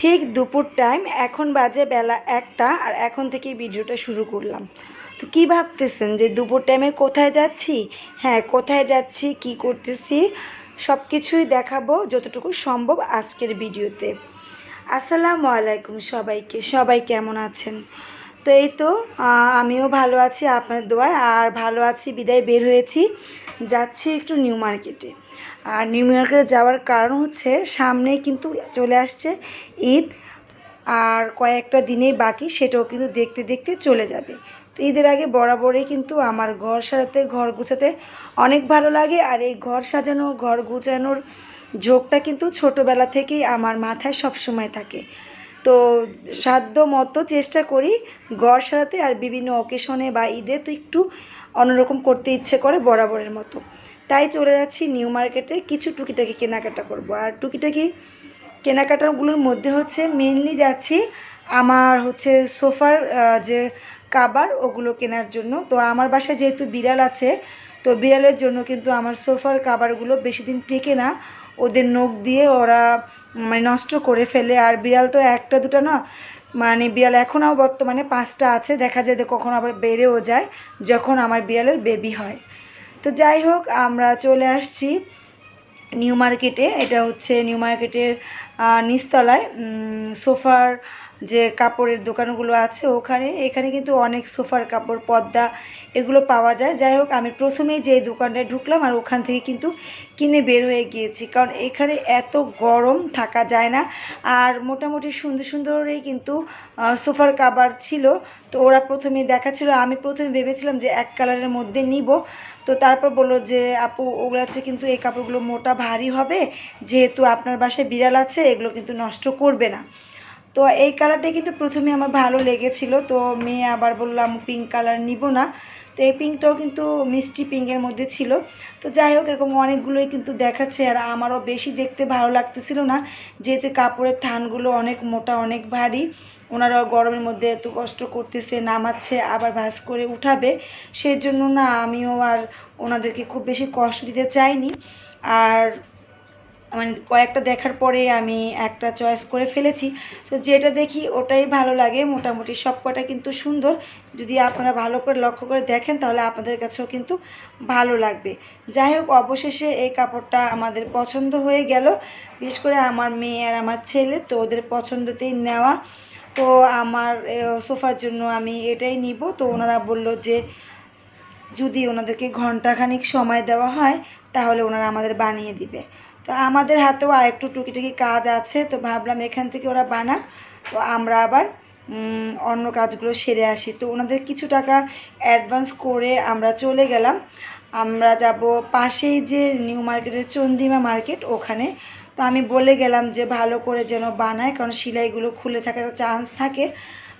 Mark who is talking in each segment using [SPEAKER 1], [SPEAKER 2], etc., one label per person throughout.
[SPEAKER 1] ঠিক দুপুর টাইম এখন বাজে বেলা একটা, আর এখন থেকেই ভিডিওটা শুরু করলাম। তো কী ভাবতেছেন যে দুপুর টাইমে কোথায় যাচ্ছি? হ্যাঁ কোথায় যাচ্ছি? কি করতেছি? সব কিছুই দেখাবো যতটুকু সম্ভব আজকের ভিডিওতে। আসসালামু আলাইকুম সবাইকে। সবাই কেমন আছেন? তো এই তো আমিও ভালো আছি আপনার দোয়ায়, আর ভালো আছি, বিদায় বের হয়েছি। যাচ্ছি একটু নিউ মার্কেটে আর নিউ মার্কেটে যাওয়ার কারণ হচ্ছে সামনে কিন্তু চলে আসছে ঈদ আর কয়েকটা দিনেই বাকি সেটাও কিন্তু দেখতে দেখতে চলে যাবে। তো ঈদের আগে বরাবরই কিন্তু আমার ঘর সাজাতে, ঘর গুছাতে অনেক ভালো লাগে আর এই ঘর সাজানো, ঘর গুছানোর ঝোঁকটা কিন্তু ছোটোবেলা থেকেই আমার মাথায় সবসময় থাকে। তো সাধ্য মতো চেষ্টা করি ঘর সাজাতে আর বিভিন্ন অকেশনে বা ঈদে তো একটু অন্যরকম করতে ইচ্ছে করে বরাবরের মতো। তাই চলে যাচ্ছি নিউ মার্কেটে। কিছু টুকিটাকি কেনাকাটা করব। আর টুকিটাকি কেনাকাটাগুলোর মধ্যে হচ্ছে মেনলি যাচ্ছি আমার হচ্ছে সোফার যে কাবার, ওগুলো কেনার জন্য। তো আমার বাসায় যেহেতু বিড়াল আছে, তো বিড়ালের জন্য কিন্তু আমার সোফার কাবারগুলো বেশি দিন টেকে না। ওদের নখ দিয়ে ওরা মানে নষ্ট করে ফেলে। আর বিড়াল তো একটা, দুটো না মানে বিড়াল এখনও বর্তমানে পাঁচটা আছে। দেখা যায় যে কখনো আবার বেড়েও যায়, যখন আমার বিড়ালের বেবি হয়। তো যাই হোক আমরা চলে আসছি নিউ মার্কেটে। এটা হচ্ছে নিউ মার্কেটের নিচতলায়। সোফার যে কাপড়ের দোকানগুলো আছে ওখানে, এখানে কিন্তু অনেক সোফার কাপড়, পর্দা এগুলো পাওয়া যায়। যাই হোক, আমি প্রথমেই যে দোকানটায় ঢুকলাম আর ওখান থেকে কিন্তু কিনে বের হয়ে গিয়েছি। কারণ এখানে এত গরম থাকা যায় না। আর মোটামুটি সুন্দর সুন্দরই কিন্তু সোফার কাবার ছিল। তো ওরা প্রথমে দেখাচ্ছিল। আমি প্রথমে ভেবেছিলাম যে এক কালারের মধ্যে নিব। তো তারপর বলল যে, আপু, ওগুলো হচ্ছে কিন্তু এই কাপড়গুলো মোটা ভারী হবে। যেহেতু আপনার বাসায় বিড়াল আছে, এগুলো কিন্তু নষ্ট করবে না। তো এই কালারটা কিন্তু প্রথমে আমার ভালো লেগেছিল, তো মেয়ে আবার বললাম পিঙ্ক কালার নিব না। তো এই পিঙ্কটাও কিন্তু মিষ্টি পিঙ্কের মধ্যে ছিল। তো যাই হোক, এরকম অনেকগুলোই কিন্তু দেখাচ্ছে, আর আমারও বেশি দেখতে ভালো লাগতেছিল না। যেহেতু কাপড়ের থানগুলো অনেক মোটা, অনেক ভারী, ওনারাও গরমের মধ্যে এত কষ্ট করতেছে, নামাচ্ছে, আবার ভাঁজ করে উঠাবে। সেই জন্য না, আমিও আর ওনাদেরকে খুব বেশি কষ্ট দিতে চাইনি। আর মানে কয়েকটা দেখার পরে আমি একটা চয়েস করে ফেলেছি। তো যেটা দেখি ওটাই ভালো লাগে। মোটামুটি সব কটা কিন্তু সুন্দর। যদি আপনারা ভালো করে লক্ষ্য করে দেখেন, তাহলে আপনাদের কাছেও কিন্তু ভালো লাগবে। যাই হোক, অবশেষে এই কাপড়টা আমাদের পছন্দ হয়ে গেল। বিশেষ করে আমার মেয়ে আর আমার ছেলে, তো ওদের পছন্দতেই নেওয়া। তো আমার সোফার জন্য আমি এটাই নিব। তো ওনারা বলল যে, যদি ওনাদেরকে ঘন্টাখানিক সময় দেওয়া হয়, তাহলে ওনারা আমাদের বানিয়ে দিবে। তো আমাদের হাতেও আর একটু টুকিটুকি কাজ আছে, তো ভাবলাম এখান থেকে ওরা বানা তো আমরা আবার অন্য কাজগুলো সেরে আসি। তো ওনাদের কিছু টাকা অ্যাডভান্স করে আমরা চলে গেলাম। আমরা যাব পাশেই যে নিউ মার্কেটের চন্দিমা মার্কেট, ওখানে তো আমি বলে গেলাম যে ভালো করে যেন বানায়, কারণ সেলাইগুলো খুলে থাকার চান্স থাকে।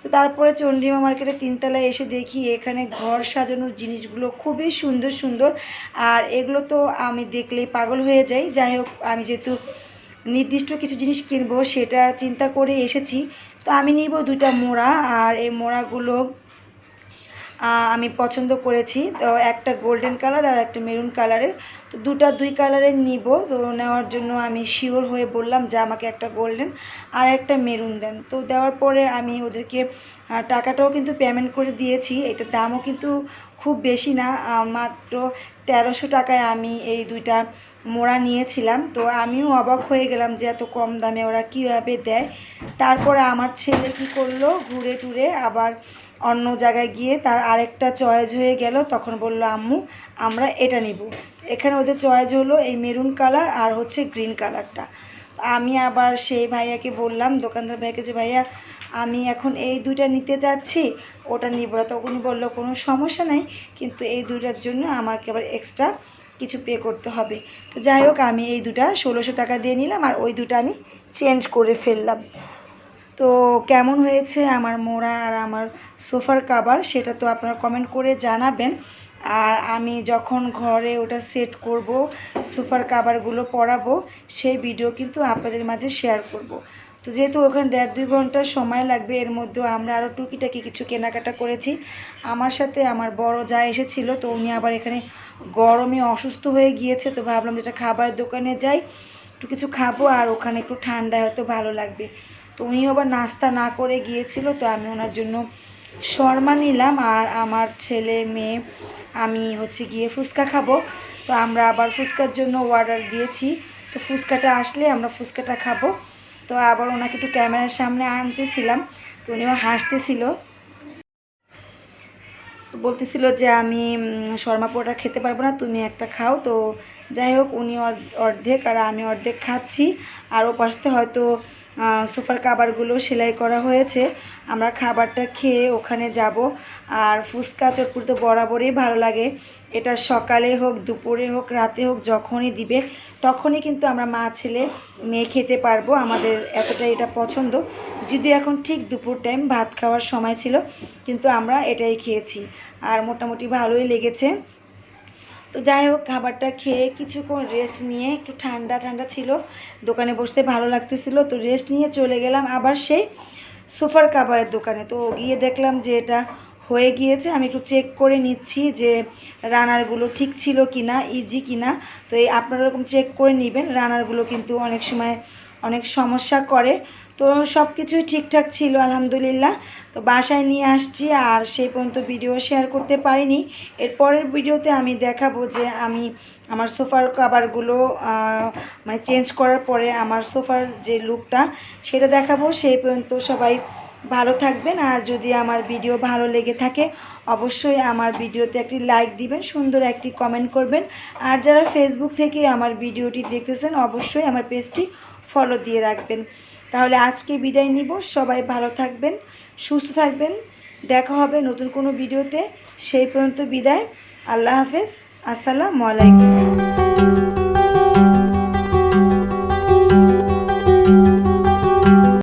[SPEAKER 1] তো তারপরে চন্ডিমা মার্কেটে তিনতলায় এসে দেখি এখানে ঘর সাজানোর জিনিসগুলো খুবই সুন্দর সুন্দর। আর এগুলো তো আমি দেখলেই পাগল হয়ে যাই। যাই হোক, আমি যেহেতু নির্দিষ্ট কিছু জিনিস কিনবো সেটা চিন্তা করে এসেছি। তো আমি নিব দুইটা মোড়া, আর এই মোড়াগুলো আমি পছন্দ করেছি। তো একটা গোল্ডেন কালার আর একটা মেরুন কালারের তো দুটা দুই কালারের নিব। তো নেওয়ার জন্য আমি শিওর হয়ে বললাম যে আমাকে একটা গোল্ডেন আর একটা মেরুন দেন। তো দেওয়ার পরে আমি ওদেরকে টাকাটাও কিন্তু পেমেন্ট করে দিয়েছি। এটার দামও কিন্তু খুব বেশি না। মাত্র তেরোশো টাকায় আমি এই দুইটা মোড়া নিয়েছিলাম। তো আমিও অবাক হয়ে গেলাম যে এত কম দামে ওরা কীভাবে দেয়। তারপরে আমার ছেলে কী করল? ঘুরে টুরে আবার অন্য জায়গায় গিয়ে তার আরেকটা চয়েস হয়ে গেল, তখন বলল, আম্মু, আমরা এটা নিব। এখানে ওদের চয়েস হলো এই মেরুন কালার আর হচ্ছে গ্রিন কালারটা। আমি আবার সেই ভাইয়াকে বললাম, দোকানদার ভাইয়াকে যে, ভাইয়া, আমি এখন এই দুইটা নিতে যাচ্ছি, ওটা নিব না। তখনই বলল, কোনো সমস্যা নেই, কিন্তু এই দুইটার জন্য আমাকে আবার এক্সট্রা কিছু পে করতে হবে। তো যাই হোক, আমি এই দুটা ষোলোশো টাকা দিয়ে নিলাম আর ওই দুটো আমি চেঞ্জ করে ফেললাম। তো কেমন হয়েছে আমার মোড়া আর আমার সোফার কাভার সেটা তো আপনারা কমেন্ট করে জানাবেন। আর আমি যখন ঘরে ওটা সেট করব, সোফার কাভারগুলো পরাবো, সেই ভিডিও কিন্তু আপনাদের মাঝে শেয়ার করব। তো যেহেতু ওখানে দেড় দুই ঘণ্টা সময় লাগবে, এর মধ্যেও আমরা আরও টুকিটাকি কিছু কেনাকাটা করেছি। আমার সাথে আমার বড় যা এসেছিল, তো উনি আবার এখানে গরমে অসুস্থ হয়ে গিয়েছে, তো ভাবলাম যেটা খাবারের দোকানে যাই, একটু কিছু খাব আর ওখানে একটু ঠান্ডা হয়তো ভালো লাগবে। তো উনিও আবার নাস্তা না করে গিয়েছিল, তো আমি ওনার জন্য শর্মা নিলাম আর আমার ছেলে মেয়ে, আমি হচ্ছে গিয়ে ফুচকা খাব। তো আমরা আবার ফুচকার জন্য অর্ডার দিয়েছি, তো ফুচকাটা আসলে আমরা ফুচকাটা খাব। তো আবার ওনাকে একটু ক্যামেরার সামনে আনতেছিলাম, তো উনিও হাসতেছিল। তো বলতেছিল যে আমি শর্মা পোড়া খেতে পারব না, তুমি একটা খাও। তো যাই হোক, উনি অর্ধেক আর আমি অর্ধেক খাচ্ছি। আর ও পাশে হয়তো সোফার কাবারগুলো সেলাই করা হয়েছে। আমরা খাবারটা খেয়ে ওখানে যাব। আর ফুচকা চটপুর তো বরাবরই ভালো লাগে। এটা সকালে হোক, দুপুরে হোক, রাতে হোক, যখনই দিবে, তখনই কিন্তু আমরা মা, ছেলে, মেয়ে খেতে পারব। আমাদের এতটা এটা পছন্দ। যদিও এখন ঠিক দুপুর টাইম ভাত খাওয়ার সময় ছিল, কিন্তু আমরা এটাই খেয়েছি। আর মোটামুটি ভালোই লেগেছে। তো যাই হোক, খাবারটা খেয়ে কিছুক্ষণ রেস্ট নিয়ে একটু ঠান্ডা ঠান্ডা ছিল। দোকানে বসতে ভালো লাগতেছিল, তো রেস্ট নিয়ে চলে গেলাম আবার সেই সোফার কাভারের দোকানে। তো গিয়ে দেখলাম যে এটা হয়ে গিয়েছে। আমি একটু চেক করে নিচ্ছি যে রানারগুলো ঠিক ছিল কি না ইজি কি না তো এই আপনারা এরকম চেক করে নেবেন, রানারগুলো কিন্তু অনেক সময় অনেক সমস্যা করে। তো সব কিছুই ঠিকঠাক ছিল, আলহামদুলিল্লাহ। তো বাসায় নিয়ে আসছি আর সেই পর্যন্ত ভিডিও শেয়ার করতে পারিনি। এর পরের ভিডিওতে আমি দেখাবো যে আমি আমার সোফার কাভারগুলো মানে চেঞ্জ করার পরে আমার সোফার যে লুকটা সেটা দেখাবো। সেই পর্যন্ত সবাই ভালো থাকবেন। আর যদি আমার ভিডিও ভালো লেগে থাকে, অবশ্যই আমার ভিডিওতে একটি লাইক দিবেন, সুন্দর একটি কমেন্ট করবেন। আর যারা ফেসবুক থেকে আমার ভিডিওটি দেখতেছেন, অবশ্যই আমার পেজটি ফলো দিয়ে রাখবেন। তাহলে আজকে বিদায় নিব। সবাই ভালো থাকবেন, সুস্থ থাকবেন। দেখা হবে নতুন কোনো ভিডিওতে। সেই পর্যন্ত বিদায়। আল্লাহ হাফেজ। আসসালামু আলাইকুম।